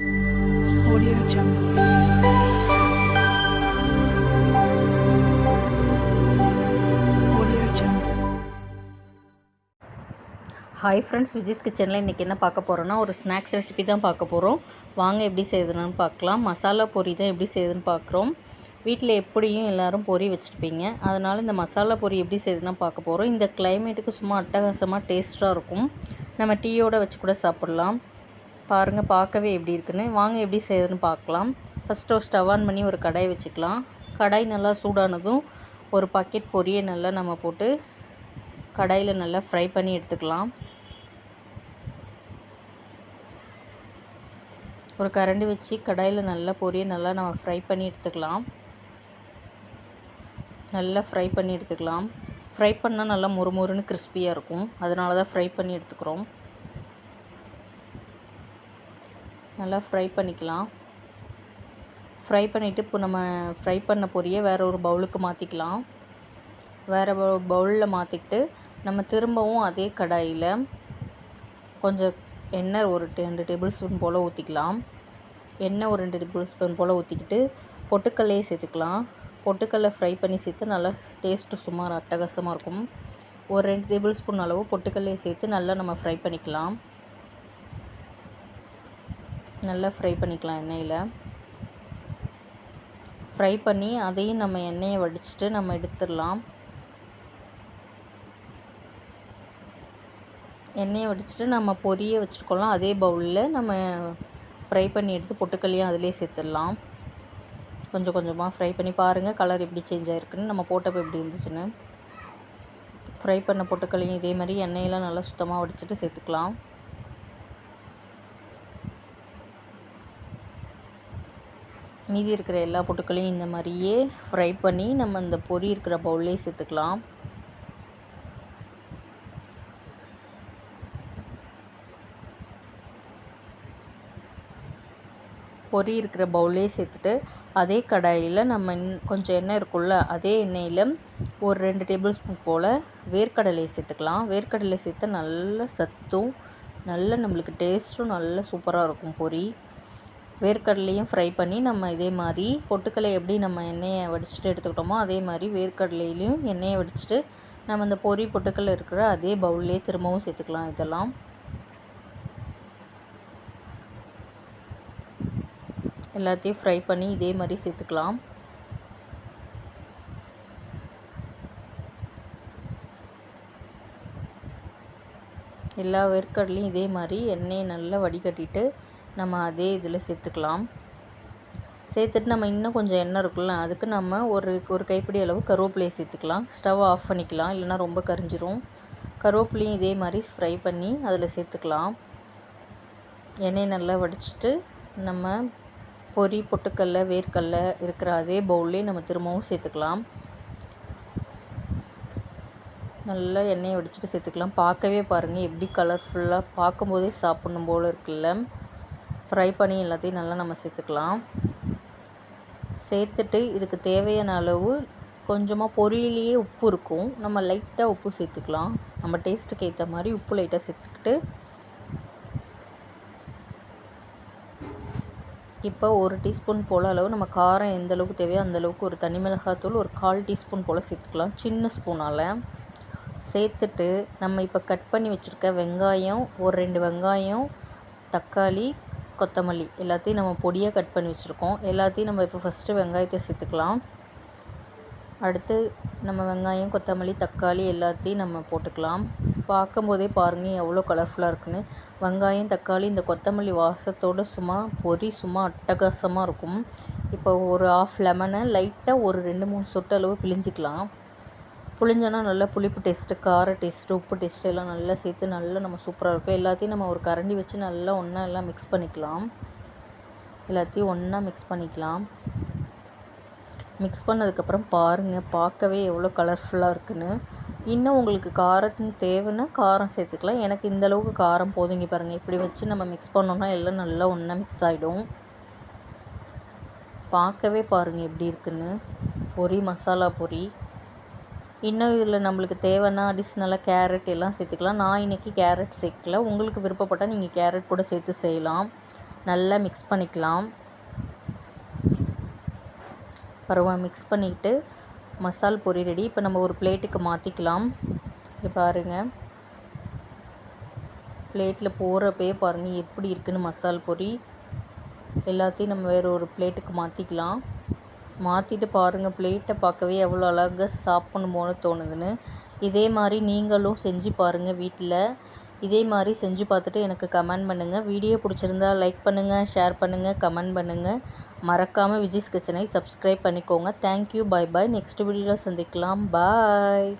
Audio Jungle. Hi friends Viji's கிச்சனில் இன்றைக்கி என்ன பார்க்க போகிறோன்னா ஒரு ஸ்நாக்ஸ் ரெசிபி தான் பார்க்க போகிறோம் வாங்க எப்படி செய்யுதுன்னு பார்க்கலாம். மசாலா பொரி தான் எப்படி செய்யுதுன்னு பார்க்குறோம். வீட்டில் எப்படியும் எல்லோரும் பொரி வச்சுருப்பீங்க. அதனால் இந்த மசாலா பொரி எப்படி செய்யுதுன்னா பார்க்க போகிறோம் இந்த கிளைமேட்டுக்கு சும்மா அட்டகாசமாக டேஸ்ட்டாக இருக்கும். நம்ம டீயோடு வச்சு கூட சாப்பிட்லாம். பாருங்கள் பார்க்கவே எப்படி இருக்குன்னு. வாங்க எப்படி செய்யுதுன்னு பார்க்கலாம். ஃபஸ்ட்டு ஒரு ஸ்டவ் ஆன் பண்ணி ஒரு கடாய் வச்சுக்கலாம். கடாய் நல்லா சூடானதும் ஒரு பாக்கெட் பொரியை நல்லா நம்ம போட்டு கடாயில் நல்லா ஃப்ரை பண்ணி எடுத்துக்கலாம். ஒரு கரண்டி வச்சு கடாயில் நல்லா பொரியை நல்லா நம்ம ஃப்ரை பண்ணி எடுத்துக்கலாம். நல்லா ஃப்ரை பண்ணி எடுத்துக்கலாம். ஃப்ரை பண்ணால் நல்லா முறுமுறுன்னு கிறிஸ்பியாக இருக்கும். அதனால தான் ஃப்ரை பண்ணி எடுத்துக்கிறோம். நல்லா ஃப்ரை பண்ணிக்கலாம். ஃப்ரை பண்ணிவிட்டு இப்போ நம்ம ஃப்ரை பண்ண பொரியை வேறு ஒரு பவுலுக்கு மாற்றிக்கலாம் வேறு பவுலில் மாற்றிக்கிட்டு நம்ம திரும்பவும் அதே கடாயில் கொஞ்சம் எண்ணெய் ஒரு ரெண்டு டேபிள் ஸ்பூன் போல் ஊற்றிக்கலாம் எண்ணெய் ஒரு ரெண்டு டேபிள் ஸ்பூன் போல் ஊற்றிக்கிட்டு பொட்டுக்கல்லையே சேர்த்துக்கலாம். பொட்டுக்கல்லை ஃப்ரை பண்ணி சேர்த்து நல்லா டேஸ்ட்டு சுமார் அட்டகாசமாக இருக்கும். ஒரு ரெண்டு டேபிள் ஸ்பூன் அளவு பொட்டுக்கல்லையை சேர்த்து நல்லா நம்ம ஃப்ரை பண்ணிக்கலாம். நல்லா ஃப்ரை பண்ணிக்கலாம் எண்ணெயில். ஃப்ரை பண்ணி அதையும் நம்ம எண்ணெயை வடிச்சிட்டு நம்ம எடுத்துடலாம். எண்ணெயை வடிச்சிட்டு நம்ம பொரிய வச்சுருக்கோம்லாம் அதே பவுலில் நம்ம ஃப்ரை பண்ணி எடுத்து பொட்டுக்கல்லையும் அதிலே சேர்த்துடலாம். கொஞ்சம் கொஞ்சமாக ஃப்ரை பண்ணி பாருங்கள் கலர் எப்படி சேஞ்ச் ஆகிருக்குன்னு நம்ம போட்டப்போ எப்படி இருந்துச்சுன்னு. ஃப்ரை பண்ண பொட்டுக்கல்லையும் இதே மாதிரி எண்ணெயெல்லாம் நல்லா சுத்தமாக வடிச்சிட்டு சேர்த்துக்கலாம். மீதி இருக்கிற எல்லா பொட்டுக்களையும் இந்த மாதிரியே ஃப்ரை பண்ணி நம்ம இந்த பொரி இருக்கிற பவுல்லே சேர்த்துக்கலாம். பொரி இருக்கிற பவுலே சேர்த்துட்டு அதே கடாயில் நம்ம கொஞ்சம் எண்ணெய் இருக்கும்ல அதே எண்ணெயில் ஒரு ரெண்டு டேபிள் ஸ்பூன் போல் வேர்க்கடலை சேர்த்துக்கலாம். வேர்க்கடலை சேர்த்து நல்ல சத்தும் நல்ல நம்மளுக்கு டேஸ்ட்டும் நல்ல சூப்பராக இருக்கும் பொரி வேர்க்கடலையும் ஃப்ரை பண்ணி நம்ம இதே மாதிரி பொட்டுக்கடலை எப்படி நம்ம எண்ணெயை வடிச்சிட்டு எடுத்துக்கிட்டோமோ அதே மாதிரி வேர்க்கடலையிலையும் எண்ணெயை வடிச்சிட்டு நம்ம இந்த பொரி பொட்டுக்கடலை இருக்கிற அதே பவுல்லே திரும்பவும் சேர்த்துக்கலாம் இதெல்லாம். எல்லாத்தையும் ஃப்ரை பண்ணி இதே மாதிரி சேர்த்துக்கலாம். எல்லா வேர்க்கடலையும் இதே மாதிரி எண்ணெயை நல்லா வடிகட்டிட்டு நம்ம அதே இதில் சேர்த்துக்கலாம். சேர்த்துட்டு நம்ம இன்னும் கொஞ்சம் எண்ணெய் இருக்குல்ல அதுக்கு நம்ம ஒரு ஒரு கைப்பிடி அளவு கருவேப்பிலையை சேர்த்துக்கலாம். ஸ்டவ் ஆஃப் பண்ணிக்கலாம் இல்லைனா ரொம்ப கரிஞ்சிரும். கருவேப்பிலையும் இதே மாதிரி ஃப்ரை பண்ணி அதில் சேர்த்துக்கலாம். எண்ணெய் நல்லா வடிச்சிட்டு நம்ம பொரி பொட்டுக்கல்ல வேர்க்கல்ல இருக்கிற அதே பவுல்லே நம்ம திரும்பவும் சேர்த்துக்கலாம். நல்லா எண்ணெயை வடிச்சிட்டு சேர்த்துக்கலாம். பார்க்கவே பாருங்கள் எப்படி கலர்ஃபுல்லாக பார்க்கும்போதே சாப்பிடணும் போல் இருக்குல்ல. ஃப்ரை பண்ணி எல்லாத்தையும் நல்லா நம்ம சேர்த்துக்கலாம். சேர்த்துட்டு இதுக்கு தேவையான அளவு கொஞ்சமாக பொரியலையே உப்பு இருக்கும். நம்ம லைட்டாக உப்பு சேர்த்துக்கலாம். நம்ம டேஸ்ட்டுக்கு ஏற்ற மாதிரி உப்பு லைட்டாக சேர்த்துக்கிட்டு இப்போ ஒரு டீஸ்பூன் போல் அளவு நம்ம காரம் எந்த அளவுக்கு தேவையோ அந்த அளவுக்கு ஒரு தனி மிளகாத்தூள் ஒரு கால் டீஸ்பூன் போல் சேர்த்துக்கலாம். சின்ன ஸ்பூனால் சேர்த்துட்டு நம்ம இப்போ கட் பண்ணி வச்சுருக்க வெங்காயம் ஒரு ரெண்டு வெங்காயம் தக்காளி கொத்தமல்லி எல்லாத்தையும் நம்ம பொடியாக கட் பண்ணி வச்சுருக்கோம். எல்லாத்தையும் நம்ம இப்போ ஃபஸ்ட்டு வெங்காயத்தை சேர்த்துக்கலாம். அடுத்து நம்ம வெங்காயம் கொத்தமல்லி தக்காளி எல்லாத்தையும் நம்ம போட்டுக்கலாம். பார்க்கும்போதே பாருங்கள் எவ்வளோ கலர்ஃபுல்லாக இருக்குன்னு. வெங்காயம் தக்காளி இந்த கொத்தமல்லி வாசத்தோடு சும்மா பொரி சும்மா அட்டகாசமாக இருக்கும். இப்போ ஒரு ஆஃப் லெமனை லைட்டாக ஒரு ரெண்டு மூணு சொட்டு அளவு பிழிஞ்சிக்கலாம். புளிஞ்சோன்னா நல்லா புளிப்பு டேஸ்ட்டு கார டேஸ்ட்டு உப்பு டேஸ்ட்டு எல்லாம் நல்லா சேர்த்து நல்லா நம்ம சூப்பராக இருக்கும். எல்லாத்தையும் நம்ம ஒரு கரண்டி வச்சு நல்லா ஒன்றா எல்லாம் மிக்ஸ் பண்ணிக்கலாம். எல்லாத்தையும் ஒன்றா மிக்ஸ் பண்ணிக்கலாம். மிக்ஸ் பண்ணதுக்கப்புறம் பாருங்கள் பார்க்கவே எவ்வளோ கலர்ஃபுல்லாக இருக்குன்னு. இன்னும் உங்களுக்கு காரத்தின் தேவைன்னா காரம் சேர்த்துக்கலாம். எனக்கு இந்த அளவுக்கு காரம் போதுங்க பாருங்கள் இப்படி வச்சு நம்ம மிக்ஸ் பண்ணோன்னா எல்லாம் நல்லா ஒன்றா மிக்ஸ் ஆகிடும் பார்க்கவே பாருங்கள் எப்படி இருக்குன்னு. பொரி மசாலா பொரி. இன்னும் இதில் நம்மளுக்கு தேவைன்னா அடிஷ்னலாக கேரட் எல்லாம் சேர்த்துக்கலாம். நான் இன்றைக்கி கேரட் சேர்க்கல. உங்களுக்கு விருப்பப்பட்டால் நீங்கள் கேரட் கூட சேர்த்து செய்யலாம். நல்லா மிக்ஸ் பண்ணிக்கலாம். பருவா மிக்ஸ் பண்ணிக்கிட்டு மசால் பொரி ரெடி இப்போ நம்ம ஒரு பிளேட்டுக்கு மாற்றிக்கலாம் இங்கே பாருங்கள் பிளேட்டில் போகிறப்பே பாருங்கள் எப்படி இருக்குன்னு மசால் பொரி எல்லாத்தையும் நம்ம வேறு ஒரு பிளேட்டுக்கு மாற்றிக்கலாம் மாற்றிட்டு பாருங்கள் பிளேட்டை பார்க்கவே எவ்வளோ அழகாக சாப்பிடணும் போல தோணுதுன்னு. இதே மாதிரி நீங்களும் செஞ்சு பாருங்கள் வீட்டில் இதே மாதிரி செஞ்சு பார்த்துட்டு எனக்கு கமெண்ட் பண்ணுங்கள் வீடியோ பிடிச்சிருந்தா லைக் பண்ணுங்கள் ஷேர் பண்ணுங்கள் கமெண்ட் பண்ணுங்கள் மறக்காமல் விஜய்ஸ் கிச்சனை சப்ஸ்கிரைப் பண்ணிக்கோங்க. தேங்க்யூ பாய் பாய் நெக்ஸ்ட் வீடியோவில் சந்திக்கலாம். பாய்